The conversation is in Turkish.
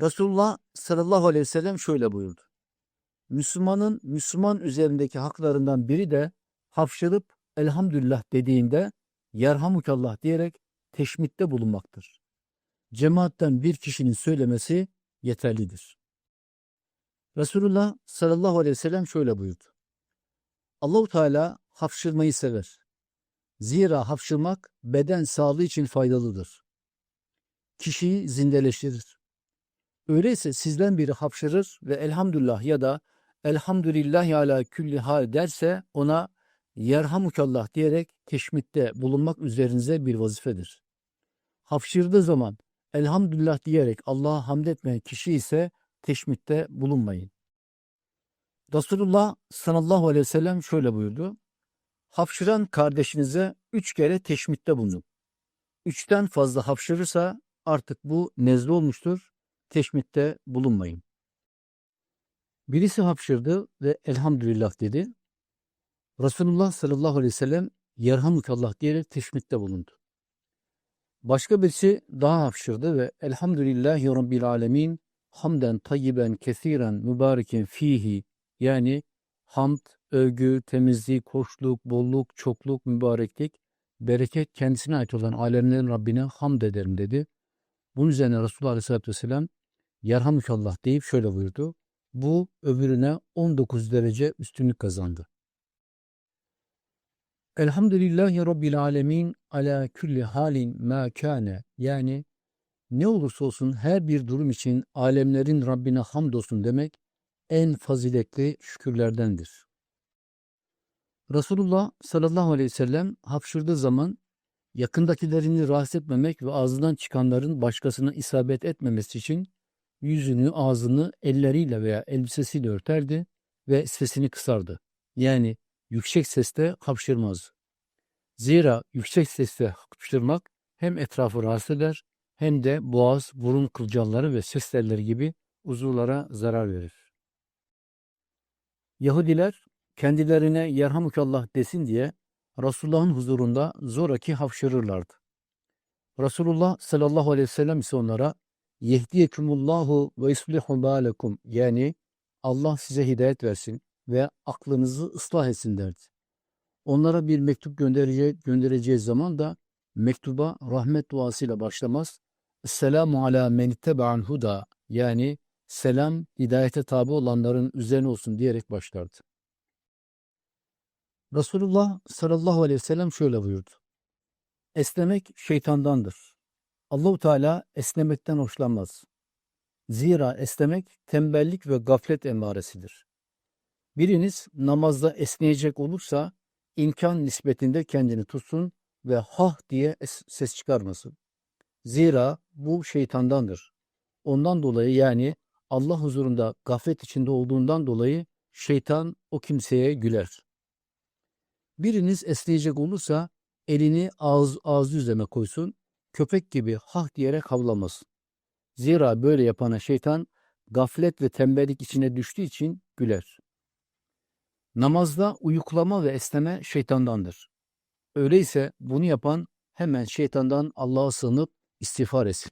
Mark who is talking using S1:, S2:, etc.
S1: Resulullah sallallahu aleyhi ve sellem şöyle buyurdu. Müslümanın Müslüman üzerindeki haklarından biri de hapşırıp elhamdülillah dediğinde yerhamukallah diyerek teşmitte bulunmaktır. Cemaatten bir kişinin söylemesi yeterlidir. Resulullah sallallahu aleyhi ve sellem şöyle buyurdu. Allahu Teala hapşırmayı sever. Zira hapşırmak beden sağlığı için faydalıdır. Kişiyi zindeleştirir. Öyleyse sizden biri hapşırır ve elhamdülillah ya da elhamdülillahi ala külli hal derse ona yerhamukallah diyerek teşmitte bulunmak üzerinize bir vazifedir. Hapşırdığı zaman elhamdülillah diyerek Allah'a hamd etmeyen kişi ise teşmitte bulunmayın. Resulullah sallallahu aleyhi ve sellem şöyle buyurdu. Hapşıran kardeşinize üç kere teşmitte bulunun. Üçten fazla hapşırırsa artık bu nezle olmuştur. Teşmitte bulunmayın. Birisi hapşırdı ve elhamdülillah dedi. Resulullah sallallahu aleyhi ve sellem yerhamukallah diyerek teşmitte bulundu. Başka birisi daha hapşırdı ve elhamdülillahi rabbil alemin hamden tayyiben kesiren mübareken fihi yani hamd, övgü, temizlik, hoşluk, bolluk, çokluk, mübareklik, bereket kendisine ait olan alemlerin Rabbine hamd ederim dedi. Bunun üzerine Resulullah Aleyhisselatü Vesselam yerhamukallah deyip şöyle buyurdu. Bu öbürüne 19 derece üstünlük kazandı. Elhamdülillahi Rabbil alemin ala külli halin ma kâne yani ne olursa olsun her bir durum için alemlerin Rabbine hamdolsun demek en faziletli şükürlerdendir. Resulullah sallallahu aleyhi ve sellem hapşırdığı zaman yakındakilerini rahatsız etmemek ve ağzından çıkanların başkasına isabet etmemesi için yüzünü, ağzını elleriyle veya elbisesiyle örterdi ve sesini kısardı. Yani yüksek sesle hapşırmaz. Zira yüksek sesle hapşırmak hem etrafı rahatsız eder hem de boğaz, burun kılcalları ve ses telleri gibi uzuvlara zarar verir. Yahudiler kendilerine yerhamukallah desin diye Resulullah'ın huzurunda zoraki hapşırırlardı. Resulullah sallallahu aleyhi ve sellem ise onlara yehdiyekumullahu ve yuslihu balekum yani Allah size hidayet versin ve aklınızı ıslah etsin derdi. Onlara bir mektup göndereceği, göndereceği zaman da mektuba rahmet duasıyla başlamaz. Selamu ala men ittebe'an huda yani selam hidayete tabi olanların üzerine olsun diyerek başlardı. Resulullah sallallahu aleyhi ve sellem şöyle buyurdu. Esnemek şeytandandır. Allahu Teala esnemekten hoşlanmaz. Zira esnemek tembellik ve gaflet emaresidir. Biriniz namazda esneyecek olursa imkan nispetinde kendini tutsun ve hah diye ses çıkarmasın. Zira bu şeytandandır. Ondan dolayı yani Allah huzurunda gaflet içinde olduğundan dolayı şeytan o kimseye güler. Biriniz esneyecek olursa elini ağız, ağzı üzerine koysun, köpek gibi hah diyerek havlamasın. Zira böyle yapana şeytan gaflet ve tembellik içine düştüğü için güler. Namazda uyuklama ve esneme şeytandandır. Öyleyse bunu yapan hemen şeytandan Allah'a sığınıp istiğfar etsin.